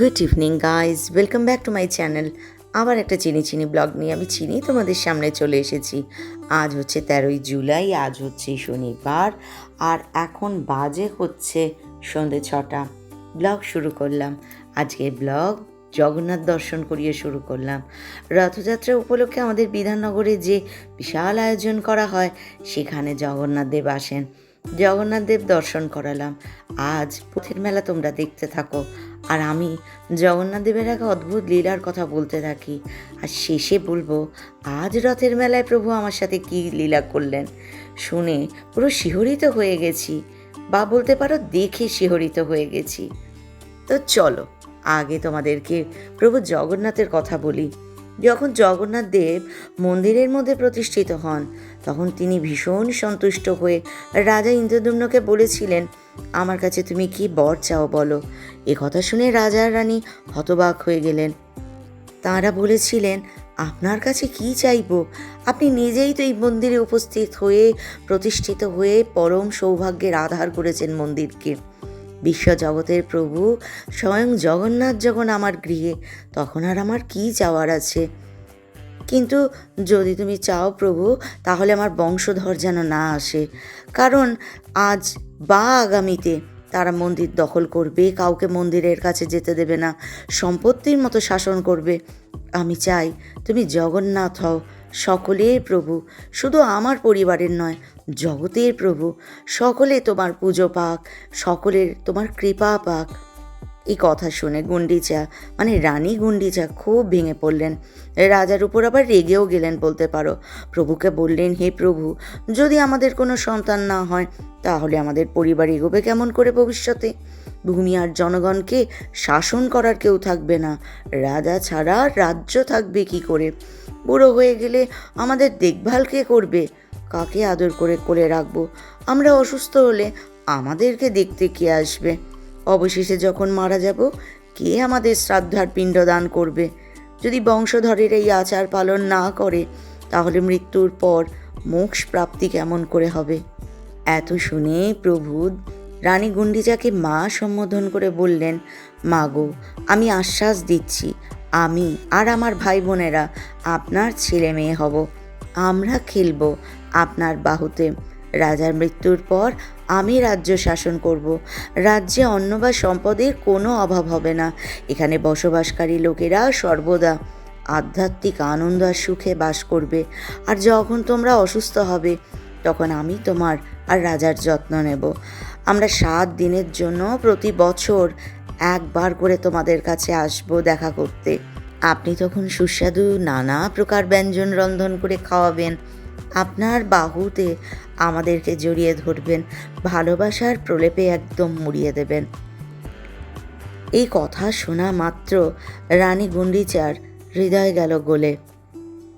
Good evening guys welcome back to my channel আবার একটা চিনি চিনি ব্লগ নিয়ে আমি চিনি তোমাদের সামনে চলে এসেছি। আজ হচ্ছে তেরোই জুলাই, আজ হচ্ছে শনিবার, আর এখন বাজে হচ্ছে সন্ধে ছটা। ব্লগ শুরু করলাম। আজকের ব্লগ জগন্নাথ দর্শন করিয়ে শুরু করলাম। রথযাত্রা উপলক্ষে আমাদের বিধাননগরে যে বিশাল আয়োজন করা হয়, সেখানে জগন্নাথ দেব আসেন। জগন্নাথ দেব দর্শন করালাম। আজ পথের মেলা তোমরা দেখতে থাকো। আর আমি জগন্নাথ দেবের এক অদ্ভুত লীলার কথা বলতে থাকি। আর শেষে বলব, আজ রথের মেলায় প্রভু আমার সাথে কি লীলা করলেন? শুনে পুরো শিহরিত হয়ে গেছি। বা বলতে পারো, দেখে শিহরিত হয়ে গেছি। তো চলো, আগে তোমাদেরকে প্রভু জগন্নাথের কথা বলি। যখন জগন্নাথ দেব মন্দিরের মধ্যে প্রতিষ্ঠিত হন তখন তিনি ভীষণ সন্তুষ্ট হয়ে রাজা ইন্দ্রদুম্নকে বলেছিলেন, আমার কাছে তুমি কি বর চাও বলো? এ কথা শুনে রাজা রানী হতবাক হয়ে গেলেন। তাঁরা বলেছিলেন, আপনার কাছে কি চাইব? আপনি নিজেই তো এই মন্দিরে উপস্থিত হয়ে প্রতিষ্ঠিত হয়ে পরম সৌভাগ্যের আধার করেছেন মন্দিরকে। বিশ্বজগতের প্রভু স্বয়ং জগন্নাথ যখন আমার গৃহে, তখন আর আমার কি চাওয়ার আছে? কিন্তু যদি তুমি চাও প্রভু, তাহলে আমার বংশধর যেন না আসে। কারণ আজ বা আগামীতে তারা মন্দির দখল করবে, কাউকে মন্দিরের কাছে যেতে দেবে না, সম্পত্তির মতো শাসন করবে। আমি চাই তুমি জগন্নাথ হও, সকলের প্রভু, শুধু আমার পরিবারের নয়, জগতের প্রভু। সকলে তোমার পুজো পাক, সকলের তোমার কৃপা পাক। এই কথা শুনে গুন্ডিচা মানে রানী গুন্ডিচা খুব ভেঙে পড়লেন। রাজার উপর আবার রেগেও গেলেন বলতে পারো। প্রভুকে বললেন, হে প্রভু, যদি আমাদের কোনো সন্তান না হয়, তাহলে আমাদের পরিবার এগোবে কেমন করে ভবিষ্যতে? ভূমি আর জনগণকে শাসন করার কেউ থাকবে না। রাজা ছাড়া রাজ্য থাকবে কি করে? বুড়ো হয়ে গেলে আমাদের দেখভাল কে করবে? কাকে আদর করে কোলে রাখব? আমরা অসুস্থ হলে আমাদেরকে দেখতে কে আসবে? অবশেষে যখন মারা যাব, কে আমাদের শ্রাদ্ধার পিণ্ডদান করবে? যদি বংশধরের এই আচার পালন না করে, তাহলে মৃত্যুর পর মোক্ষ প্রাপ্তি কেমন করে হবে? এত শুনে প্রভু রানী গুন্ডিজাকে মা সম্বোধন করে বললেন, মা গো, আমি আশ্বাস দিচ্ছি, আমি আর আমার ভাই বোনেরা আপনার ছেলে মেয়ে হব। আমরা খেলব আপনার বাহুতে। রাজার মৃত্যুর পর আমি রাজ্য শাসন করব। রাজ্যে অন্ন বা সম্পদের কোনো অভাব হবে না। এখানে বসবাসকারী লোকেরা সর্বদা আধ্যাত্মিক আনন্দ আর সুখে বাস করবে। আর যখন তোমরা অসুস্থ হবে, তখন আমি তোমার আর রাজার যত্ন নেব। আমরা সাত দিনের জন্য প্রতি বছর একবার করে তোমাদের কাছে আসব দেখা করতে। আপনি তখন সুস্বাদু নানা প্রকার ব্যঞ্জন রন্ধন করে খাওয়াবেন। আপনার বাহুতে আমাদেরকে জড়িয়ে ধরবেন, ভালোবাসার প্রলেপে একদম মুড়িয়ে দেবেন। এই কথা শোনা মাত্র রানী গুন্ডিচার হৃদয় গেল গোলে।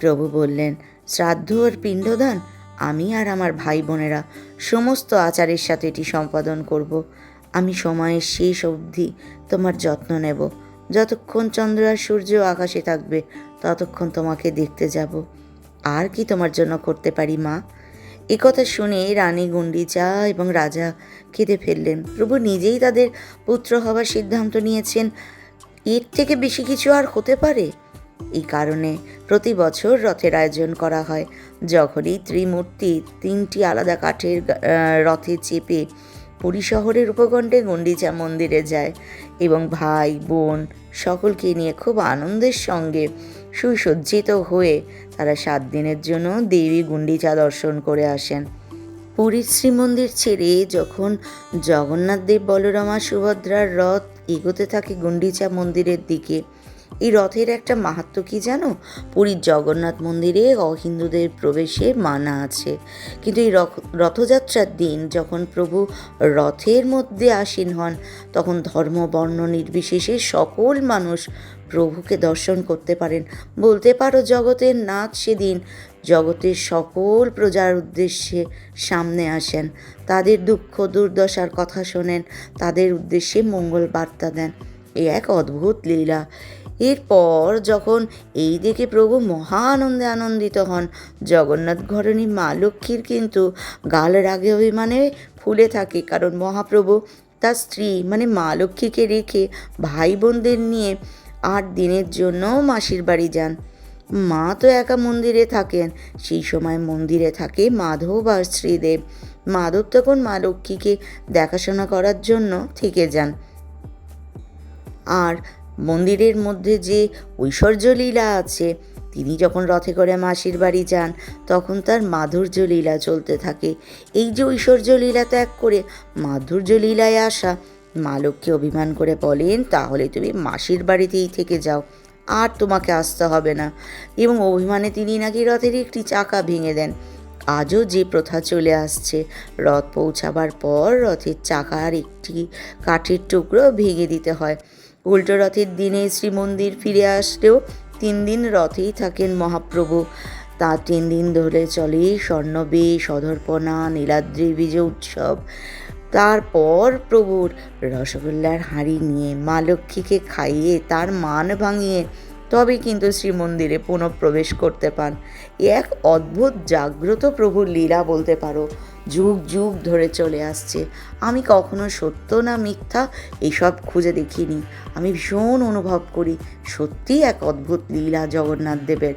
প্রভু বললেন শ্রাদ্ধ আর পিণ্ডদান, আমি আর আমার ভাই বোনেরা সমস্ত আচারের সাথে এটি সম্পাদন করব। আমি সময়ের শেষ অবধি তোমার যত্ন নেব। যতক্ষণ চন্দ্র আর সূর্য আকাশে থাকবে, ততক্ষণ তোমাকে দেখতে যাব। আর কি তোমার জন্য করতে পারি, মা? এ কথা শুনে রানী গুন্ডিচা এবং রাজা কেঁদে ফেললেন। প্রভু নিজেই তাদের পুত্র হবার সিদ্ধান্ত নিয়েছেন। এর থেকে বেশি কিছু আর হতে পারে? এই কারণে প্রতি বছর রথের আয়োজন করা হয়। যখনই ত্রিমূর্তি তিনটি আলাদা কাঠের রথে চেপে পুরী শহরের উপকণ্ঠে গন্ডিচা মন্দিরে যায় এবং ভাই, বোন সকলকে নিয়ে খুব আনন্দের সঙ্গে সুসজ্জিত হয়ে তারা সাত দিনের জন্য দেবী গুন্ডিচা দর্শন করে আসেন। পুরীর শ্রীমন্দির ছেড়ে যখন জগন্নাথ দেব, বলরামা সুভদ্রার রথ এগোতে থাকে গুন্ডিচা মন্দিরের দিকে এই রথের একটা মাহাত্ম কি জানো? পুরীর জগন্নাথ মন্দিরে অহিন্দুদের প্রবেশে মানা আছে। কিন্তু এই রথ- রথযাত্রার দিন যখন প্রভু রথের মধ্যে আসীন হন, তখন ধর্ম, বর্ণ নির্বিশেষে সকল মানুষ প্রভুকে দর্শন করতে পারেন। বলতে পারো জগতের নাথ সেদিন জগতের সকল প্রজার উদ্দেশ্যে সামনে আসেন। তাদের দুঃখ, দুর্দশার কথা শোনেন। তাদের উদ্দেশ্যে মঙ্গল বার্তা দেন। এ এক অদ্ভুত লীলা। এরপর যখন এই দেখে প্রভু মহা আনন্দে আনন্দিত হন, জগন্নাথ ঘরণী মা লক্ষ্মীর কিন্তু গাল রাগে অভিমানে ফুলে থাকে কারণ মহাপ্রভু তার স্ত্রী মানে মা লক্ষ্মীকে রেখে ভাই বোনদের নিয়ে আট দিনের জন্য মাসির বাড়ি যান। মা তো একা মন্দিরে থাকেন, সেই সময় মন্দিরে থাকে মাধব আর শ্রীদেব। মাধব তখন মা লক্ষ্মীকে দেখাশোনা করার জন্য থেকে যান। আর মন্দিরের মধ্যে যে ঐশ্বর্য লীলা আছে, তিনি যখন রথে করে মাসির বাড়ি যান, তখন তার মাধুর্য লীলা চলতে থাকে। এই যে ঐশ্বর্য লীলা ত্যাগ করে মাধুর্য লীলায় আসা, মা লক্ষ্মী অভিমান করে বলেন, তাহলে তুমি মাসির বাড়িতেই থেকে যাও, আর তোমাকে আসতে হবে না। এবং অভিমানে তিনি নাকি রথের একটি চাকা ভেঙে দেন। আজও যে প্রথা চলে আসছে, রথ পৌঁছাবার পর রথের চাকার একটি কাঠের টুকরো ভেঙে দিতে হয়। উল্টো রথের দিনে শ্রীমন্দির ফিরে আসলেও তিন দিন রথেই থাকেন মহাপ্রভু। তা তিন দিন ধরে চলে স্বর্ণবেশ অধর্পণা নীলাদ্রি বিজয় উৎসব। তারপর প্রভুর রসগোল্লার হাঁড়ি নিয়ে মা লক্ষ্মীকে খাইয়ে তার মান ভাঙিয়ে তবে কিন্তু শ্রীমন্দিরে পুনঃপ্রবেশ করতে পান। এক অদ্ভুত জাগ্রত প্রভুর লীলা বলতে পারো। যুগ যুগ ধরে চলে আসছে। আমি কখনো সত্য না মিথ্যা এইসব খুঁজে দেখিনি। আমি ভীষণ অনুভব করি সত্যি এক অদ্ভুত লীলা জগন্নাথ দেবের।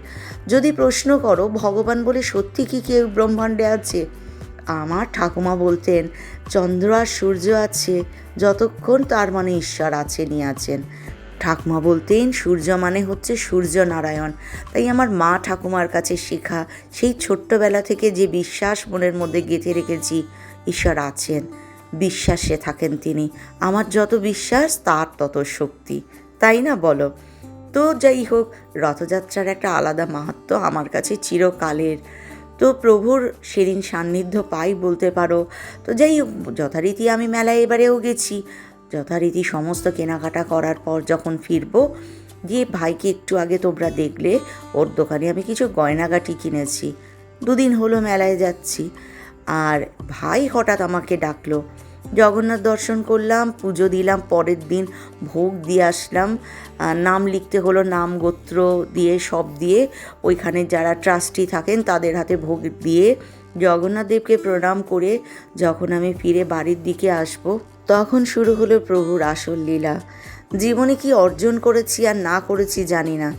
যদি প্রশ্ন করো, ভগবান বলে সত্যি কি কেউ ব্রহ্মাণ্ডে আছে? আমার ঠাকুমা বলতেন, চন্দ্র আর সূর্য আছে, যতক্ষণ তার মানে ঈশ্বর আছেনই আছেন। ঠাকুমা বলতেন, সূর্য মানে হচ্ছে সূর্য নারায়ণ তাই আমার মা ঠাকুমার কাছে শেখা, সেই ছোট্টবেলা থেকে যে বিশ্বাস মনের মধ্যে গেঁথে রেখেছি, ঈশ্বর আছেন। বিশ্বাসে থাকেন তিনি। আমার যত বিশ্বাস, তার তত শক্তি। তাই না বলো? তো যাই হোক, রথযাত্রার একটা আলাদা মাহাত্ম আমার কাছে চিরকালের। তো প্রভুর সেদিন সান্নিধ্য পাই বলতে পারো। তো যাই হোক, যথারীতি আমি মেলায় এবারেও গেছি। যথারীতি সমস্ত কেনাকাটা করার পর যখন ফিরবো দিয়ে ভাইকে একটু আগে তোমরা দেখলে, ওর দোকানে আমি কিছু গয়নাগাটি কিনেছি। দুদিন হলো মেলায় যাচ্ছি। আর ভাই হঠাৎ আমাকে ডাকলো, জগন্নাথ দর্শন করলাম, পুজো দিলাম, পরের দিন ভোগ দিয়ে আসলাম। নাম লিখতে হলো নাম গোত্র দিয়ে, সব দিয়ে। ওইখানে যারা ট্রাস্টি থাকেন, তাদের হাতে ভোগ দিয়ে জগন্নাথ দেবকে প্রণাম করে যখন আমি ফিরে বাড়ির দিকে আসব তখন শুরু হলো প্রভুর আসল লীলা। জীবনে কি অর্জন করেছি আর না করেছি জানি না।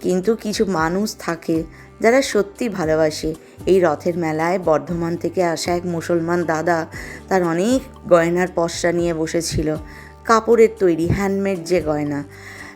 কিন্তু কিছু মানুষ থাকে যারা সত্যি ভালোবাসে। এই রথের মেলায় বর্ধমান থেকে আসা এক মুসলমান দাদা তার অনেক গয়নার পশরা নিয়ে বসেছিল। কাপড়ের তৈরি হ্যান্ডমেড যে গয়না।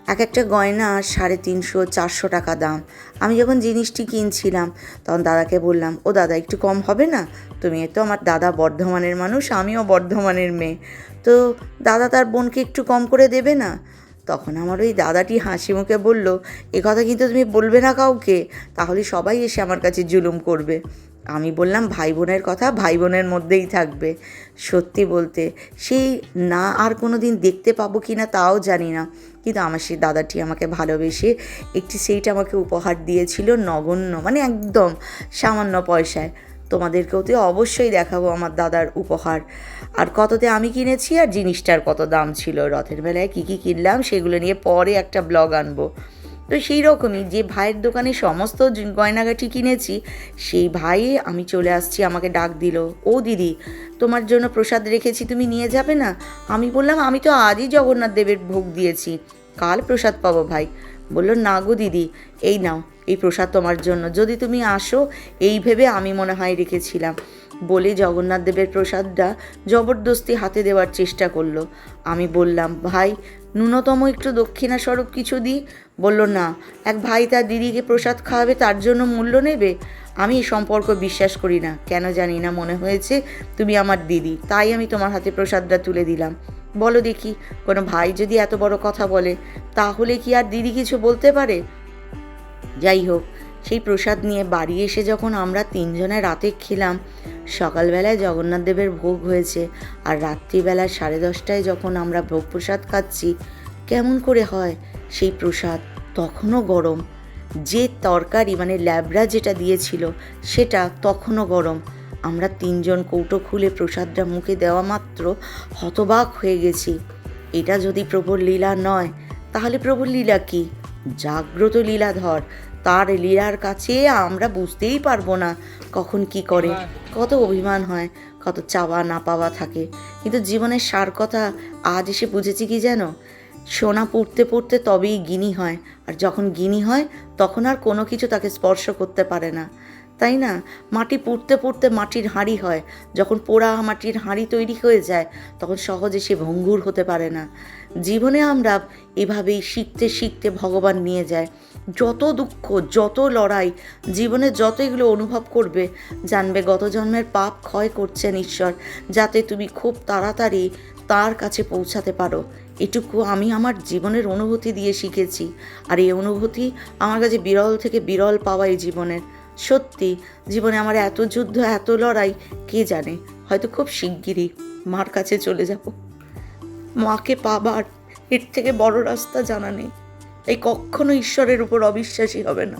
এক একটা গয়না সাড়ে তিনশো, চারশো টাকা দাম। আমি যখন জিনিসটি কিনছিলাম, তখন দাদাকে বললাম, ও দাদা, একটু কম হবে না? তুমি তো আমার দাদা বর্ধমানের মানুষ, আমিও বর্ধমানের মেয়ে। তো দাদা তার বোনকে একটু কম করে দেবে না? তখন আমার ওই দাদাটি হাসি মুখে বলল, এ কথা কিন্তু তুমি বলবে না কাউকে। তাহলে সবাই এসে আমার কাছে জুলুম করবে। আমি বললাম ভাই বোনের কথা, ভাই বোনের মধ্যেই থাকবে। সত্যি বলতে, সেই না আর কোনো দিন দেখতে পাবো কি না তাও জানি না। কিন্তু আমার সেই দাদাটি আমাকে ভালোবেসে একটি সেইটা আমাকে উপহার দিয়েছিল নগণ্য মানে একদম সামান্য পয়সায়। তোমাদেরকেও তো অবশ্যই দেখাবো আমার দাদার উপহার। আর কততে আমি কিনেছি আর জিনিসটার কত দাম ছিল? রথের বেলায় কী কী কিনলাম সেগুলো নিয়ে পরে একটা ব্লগ আনব। তো সেই রকমই যে ভাইয়ের দোকানে সমস্ত গয়নাগাটি কিনেছি, সেই ভাই আমি চলে আসছি, আমাকে ডাক দিল, ও দিদি, তোমার জন্য প্রসাদ রেখেছি, তুমি নিয়ে যাবে না? আমি বললাম, আমি তো আজই জগন্নাথ দেবের ভোগ দিয়েছি, কাল প্রসাদ পাবো ভাই। বলল, না গো দিদি, এই নাও, এই প্রসাদ তোমার জন্য, যদি তুমি আসো, এই ভেবে আমি মনে হয় রেখেছিলাম। বলে জগন্নাথ দেবের প্রসাদটা জবরদস্তি হাতে দেওয়ার চেষ্টা করল। আমি বললাম, ভাই, ন্যূনতম একটু দক্ষিণা স্বরূপ কিছু দিই? বলল, না, এক ভাই তার দিদিকে প্রসাদ খাওয়াবে তার জন্য মূল্য নেবে? আমি এই সম্পর্ক বিশ্বাস করি না। কেন জানি না মনে হয়েছে তুমি আমার দিদি, তাই আমি তোমার হাতে প্রসাদটা তুলে দিলাম। বলো দেখি, কোনো ভাই যদি এত বড় কথা বলে, তাহলে কি আর দিদি কিছু বলতে পারে? যাই হোক, সেই প্রসাদ নিয়ে বাড়ি এসে যখন আমরা তিনজনে রাতে খেলাম সকালবেলায় জগন্নাথ দেবের ভোগ হয়েছে আর রাত্রিবেলা সাড়ে দশটায় যখন আমরা ভোগ প্রসাদ খাচ্ছি, কেমন করে হয়? সেই প্রসাদ তখনও গরম। যে তরকারি মানে ল্যাবরা যেটা দিয়েছিল, সেটা তখনও গরম। আমরা তিনজন কৌটো খুলে প্রসাদটা মুখে দেওয়া মাত্র হতবাক হয়ে গেছি। এটা যদি প্রভুর লীলা নয়, তাহলে প্রভুর লীলা কি? জাগ্রত লীলাধর। তার লীলার কাছে আমরা বুঝতেই পারব না কখন কি করে। কত অভিমান হয় কত চাওয়া না পাওয়া থাকে। কিন্তু জীবনের সার কথা আজ এসে বুঝেছি কি যেন? সোনা পড়তে পড়তে তবেই গিনি হয় আর যখন গিনি হয় তখন আর কোনো কিছু তাকে স্পর্শ করতে পারে না। তাই না? মাটি পুড়তে পুড়তে মাটির হাঁড়ি হয়। যখন পোড়া মাটির হাঁড়ি তৈরি হয়ে যায় তখন সহজে সে ভঙ্গুর হতে পারে না। জীবনে আমরা এভাবেই শিখতে শিখতে ভগবান নিয়ে যায়। যত দুঃখ, যত লড়াই, জীবনে যত এগুলো অনুভব করবে, জানবে গত জন্মের পাপ ক্ষয় করছেন ঈশ্বর, যাতে তুমি খুব তাড়াতাড়ি তার কাছে পৌঁছাতে পারো। এটুকু আমি আমার জীবনের অনুভূতি দিয়ে শিখেছি, আর এই অনুভূতি আমার কাছে বিরল থেকে বিরল পাওয়া এই জীবনের। সত্যি, জীবনে আমার এত যুদ্ধ, এত লড়াই, কে জানে? হয়তো খুব শিগগিরই মার কাছে চলে যাব। মাকে পাবার এর থেকে বড় রাস্তা জানা নেই। এই কখনো ঈশ্বরের উপর অবিশ্বাসী হবে না।